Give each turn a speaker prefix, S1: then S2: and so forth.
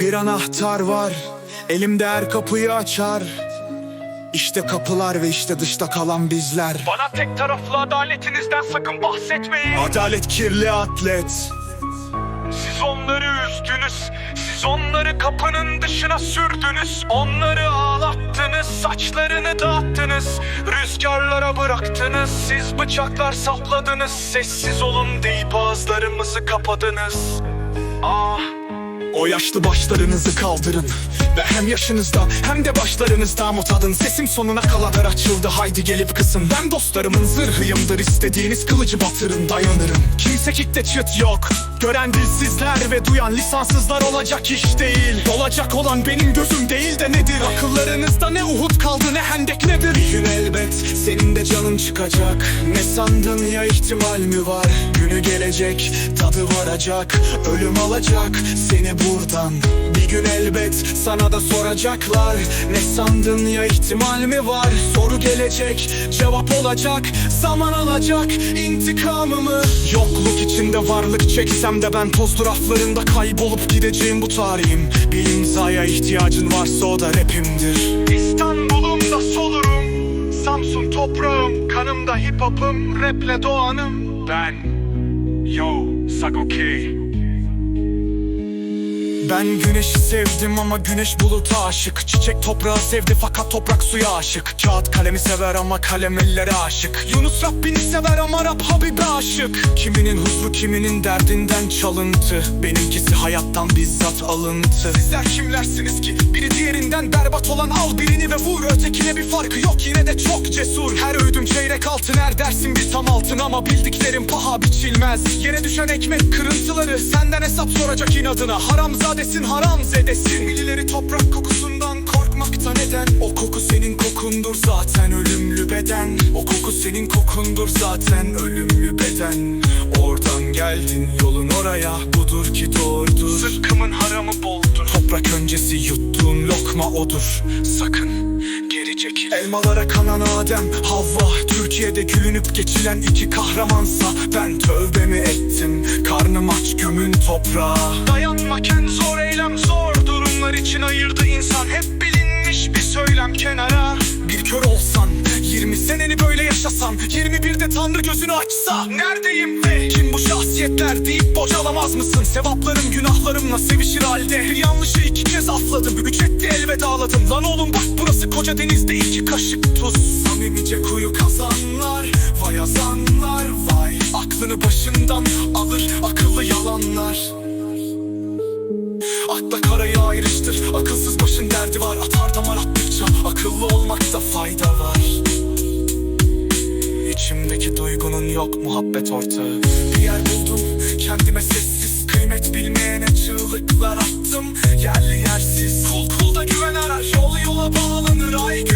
S1: Bir anahtar var Elimde her kapıyı açar İşte kapılar ve işte dışta kalan bizler
S2: Bana tek taraflı adaletinizden sakın bahsetmeyin.
S1: Adalet kirli atlet
S2: Siz onları üzdünüz. Siz onları kapının dışına sürdünüz. Onları ağlattınız. Saçlarını dağıttınız. Rüzgarlara bıraktınız. Siz bıçaklar sapladınız. Sessiz olun deyip ağızlarımızı kapadınız. Ah.
S1: O yaşlı başlarınızı kaldırın Ve hem yaşınızda hem de başlarınızda. Mut adın Sesim sonuna kadar açıldı. Haydi gelip kısın Ben dostlarımın zırhıyımdır. İstediğiniz kılıcı batırın dayanırım. Kimse kitle çıt yok. Gören dilsizler ve duyan lisanssızlar olacak iş değil. Olacak olan benim gözüm değil de nedir? Akıllarınızda ne Uhud kaldı ne Hendek nedir? Bir gün elbet senin de canın çıkacak. Ne sandın ya ihtimal mi var? Günü gelecek tadı varacak. Ölüm alacak seni buradan. Bir gün elbet sana da soracaklar. Ne sandın ya ihtimal mi var? Soru gelecek cevap olacak Zaman alacak. İntikamımı Yokluk içinde varlık çeksem de ben Toz raflarında kaybolup gideceğim bu tarihim. Bir imzaya ihtiyacın varsa o da rapimdir.
S2: İstanbul'umda solurum Samsun toprağım Kanımda hip hop'ım Raple doğanım. Ben Yo Sagoki
S1: Ben güneşi sevdim ama güneş buluta aşık. Çiçek toprağı sevdi fakat toprak suya aşık. Kağıt kalemi sever ama kalem ellere aşık. Yunus Rabbini sever ama Rab Habibe aşık. Kiminin huzuru kiminin derdinden çalıntı. Benimkisi hayattan bizzat alıntı. Sizler kimlersiniz ki? Biri diğerinden berbat olan al birini ve vur. Ötekine bir farkı yok yine de çok cesur. Her öğüdüm çeyrek altın her dersin bir tam altın Ama bildiklerim paha biçilmez. Yere düşen ekmek kırıntıları senden hesap soracak inadına Haramzadesin haramzedesin Birileri toprak kokusundan korkmakta neden? O koku senin kokundur zaten ölümlü beden. O koku senin kokundur zaten ölümlü beden. Oradan geldin yolun oraya budur ki doğrudur.
S2: Zıkkımın haramı boldur.
S1: Toprak öncesi yuttuğun lokma odur. Sakın çekil Elmalara kanan Adem Havva Türkiye'de gülünüp geçilen iki kahramansa Ben tövbemi ettim? Karnım aç gömün toprağa.
S2: Dayanmaken zor eylem zor Durumlar için ayırdı insan. Hep bilinmiş bir söylem kenara.
S1: Bir kör olsan 20 seneni böyle yaşasan 21'de Tanrı gözünü açsa
S2: Neredeyim ve
S1: Şahsiyetler deyip bocalamaz mısın? Sevaplarım günahlarımla sevişir halde. Bir yanlışı iki kez affladım Üç etti elvedaladım Lan oğlum bak burası koca denizde iki kaşık tuz. Samimice kuyu kazanlar Vay yazanlar vay. Aklını başından alır akıllı yalanlar. Akla karayı ayrıştır Akılsız başın derdi var. Atar damar attıkça Akıllı olmakta fayda var ki duygunun yok muhabbet ortağı. Bir yer buldum kendime sessiz kıymet bilmeyene çığlıklar attım. Yerli yersiz kul kulda güven arar yol yola bağlanır ay gün